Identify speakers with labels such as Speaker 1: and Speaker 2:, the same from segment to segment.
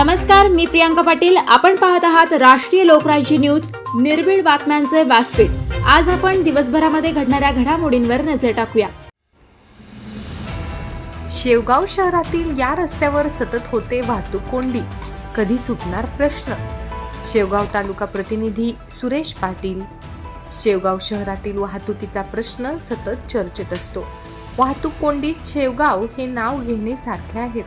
Speaker 1: नमस्कार मी प्रियांका पाटील. आपण पाहत आहात राष्ट्रीय लोकराज्य न्यूज निर्भीड बातम्यांचे व्यासपीठ. आज आपण दिवसभरामध्ये घडणाऱ्या घडामोडींवर नजर टाकूया.
Speaker 2: शेवगाव शहरातील या रस्त्यावर सतत होते वाहतूक कोंडी. कधी सुटणार प्रश्न? शेवगाव तालुका प्रतिनिधी सुरेश पाटील. शेवगाव शहरातील वाहतुकीचा प्रश्न सतत चर्चेत असतो. वाहतूक कोंडीत शेवगाव हे नाव घेण्यासारखे आहेत.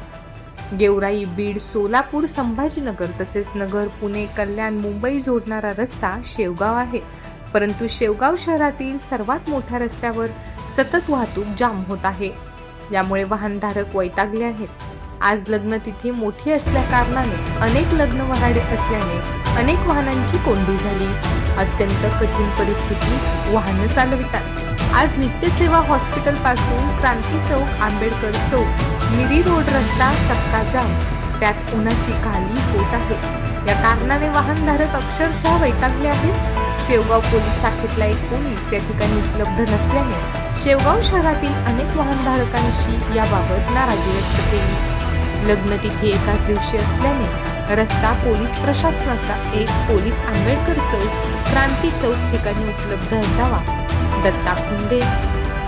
Speaker 2: गेवराई बीड सोलापूर संभाजीनगर तसेच नगर पुणे कल्याण मुंबई जोडणारा रस्ता शेवगाव आहे. परंतु शेवगाव शहरातील सर्वात मोठ्या रस्त्यावर सतत वाहतूक जाम होत आहे. यामुळे वाहनधारक वैतागले आहेत. आज लग्न तिथी मोठी असल्या कारणाने अनेक लग्न वराडे असल्याने अनेक वाहनांची कोंडी झाली. अत्यंत कठीण परिस्थितीत वाहनं चालवितात. आज नित्यसेवा हॉस्पिटलपासून क्रांती चौक आंबेडकर चौक मिरी रोड रस्ता चक्काजाम त्यात उन्हाची काली होत आहे. या कारणाने वाहनधारक अक्षरशः वैतागले आहेत. शेवगाव पोलीस शाखेतला एक पोलीस या ठिकाणी उपलब्ध नसल्याने शेवगाव शहरातील अनेक वाहनधारकांशी याबाबत नाराजी व्यक्त केली. लग्न तिथे एकाच दिवशी असल्याने रस्ता पोलीस प्रशासनाचा एक पोलीस आंबेडकर चौक क्रांती चौक ठिकाणी उपलब्ध असावा. दत्ता खुंदे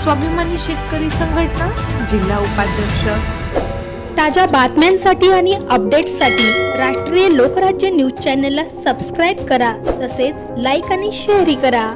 Speaker 2: स्वाभिमानी शेतकरी संघटना जिल्हा उपाध्यक्ष.
Speaker 3: ताज्या बातम्यांसाठी आणि अपडेट्ससाठी राष्ट्रीय लोकराज्य न्यूज चॅनलला सबस्क्राईब करा तसेच लाईक आणि शेअरही करा.